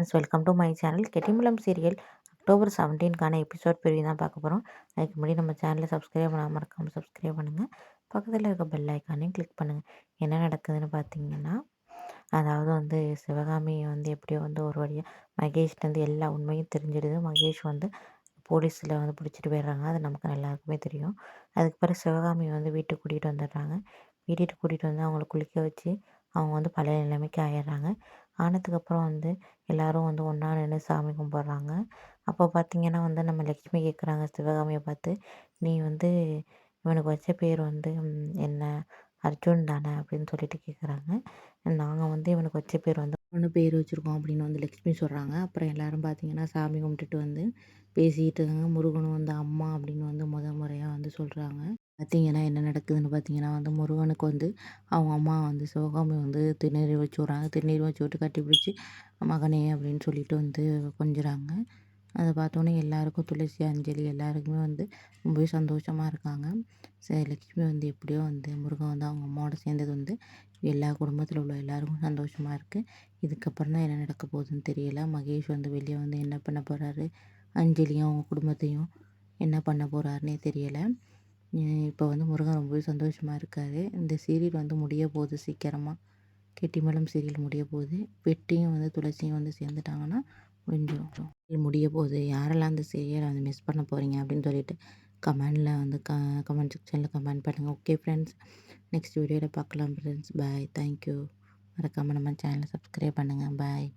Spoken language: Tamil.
Friends welcome to my channel Kettimelam serial. October செவன்டீன்கான episode பிரிவு தான் பார்க்க போகிறோம் அதுக்கு முன்னாடி நம்ம சேனலை சப்ஸ்கிரைப் பண்ணாமல் மறக்காமல் சப்ஸ்கிரைப் பண்ணுங்கள் பக்கத்தில் இருக்க பெல் ஐக்கானையும் கிளிக் பண்ணுங்கள் என்ன நடக்குதுன்னு பார்த்தீங்கன்னா அதாவது வந்து சிவகாமி வந்து எப்படியோ வந்து ஒரு வழியாக மகேஷ்லேருந்து எல்லா உண்மையும் தெரிஞ்சிடுது. மகேஷ் வந்து போலீஸில் வந்து பிடிச்சிட்டு போயிடுறாங்க. அது நமக்கு எல்லாருக்குமே தெரியும். அதுக்கு பிறகு சிவகாமி வந்து வீட்டுக்கு கூட்டிகிட்டு வந்துடுறாங்க. வீட்டுக்கு கூட்டிகிட்டு வந்து அவங்கள குளிக்க வச்சு அவங்க வந்து பழைய நிலைமைக்கு ஆயிடுறாங்க. ஆனதுக்கப்புறம் வந்து எல்லோரும் வந்து ஒன்றா நின்று சாமி கும்பிட்றாங்க. அப்போ பார்த்திங்கன்னா வந்து நம்ம லக்ஷ்மி கேட்குறாங்க சிவகாமியை பார்த்து நீ வந்து இவனுக்கு வச்ச பேர் வந்து என்ன அர்ஜுன் தானே? அப்படின்னு சொல்லிட்டு கேட்குறாங்க நாங்கள் வந்து இவனுக்கு வச்ச பேர் வந்து ஒன்று பேர் வச்சுருக்கோம் அப்படின்னு வந்து லக்ஷ்மி சொல்கிறாங்க அப்புறம் எல்லோரும் பார்த்திங்கன்னா சாமி கும்பிட்டுட்டு வந்து பேசிக்கிட்டு இருக்காங்க. முருகனும் வந்து அம்மா அப்படின்னு வந்து முத முறையாக வந்து சொல்கிறாங்க பார்த்திங்கன்னா என்ன நடக்குதுன்னு பார்த்தீங்கன்னா வந்து முருகனுக்கு வந்து அவங்க அம்மா வந்து சிவகாமி வந்து திருநீர் வச்சு விட்றாங்க. திருநீர் வச்சு விட்டு கட்டி பிடிச்சி மகனே அப்படின்னு சொல்லிட்டு வந்து கொஞ்சுறாங்க. அதை பார்த்தோன்னே எல்லாருக்கும் துளசி அஞ்சலி எல்லாருக்குமே வந்து ரொம்பவே சந்தோஷமாக இருக்காங்க. சரி லக்ஷ்மி வந்து எப்படியோ வந்து முருகன் வந்து அவங்க அம்மாவோட சேர்ந்தது வந்து எல்லா குடும்பத்தில் உள்ள எல்லாருக்கும் சந்தோஷமாக இருக்குது இதுக்கப்புறம் தான் என்ன நடக்க போகுதுன்னு தெரியல. மகேஷ் வந்து வெளியே வந்து என்ன பண்ண போகிறாரு அஞ்சலியும் அவங்க குடும்பத்தையும் என்ன பண்ண போகிறாருன்னே தெரியலை. இப்போ வந்து முருகன் ரொம்பவே சந்தோஷமாக இருக்கார். இந்த சீரியல் வந்து முடிய போகுது சீக்கிரமாக கெட்டிமலம் சீரியல் முடிய போகுது வெட்டியும் வந்து துளசியும் வந்து சேர்ந்துட்டாங்கன்னா முடிஞ்சிடும் முடிய போகுது யாரெல்லாம் அந்த சீரியலை வந்து மிஸ் பண்ண போகிறீங்க அப்படின்னு சொல்லிட்டு கமெண்டில் வந்து க கமெண்ட் செக்ஷனில் கமெண்ட் பண்ணுங்கள் ஓகே ஃப்ரெண்ட்ஸ் நெக்ஸ்ட் வீடியோவில் பார்க்கலாம் ஃப்ரெண்ட்ஸ் பாய் தேங்க்யூ மறக்காமல் நம்ம சேனலை சப்ஸ்கிரைப் பண்ணுங்கள் பாய்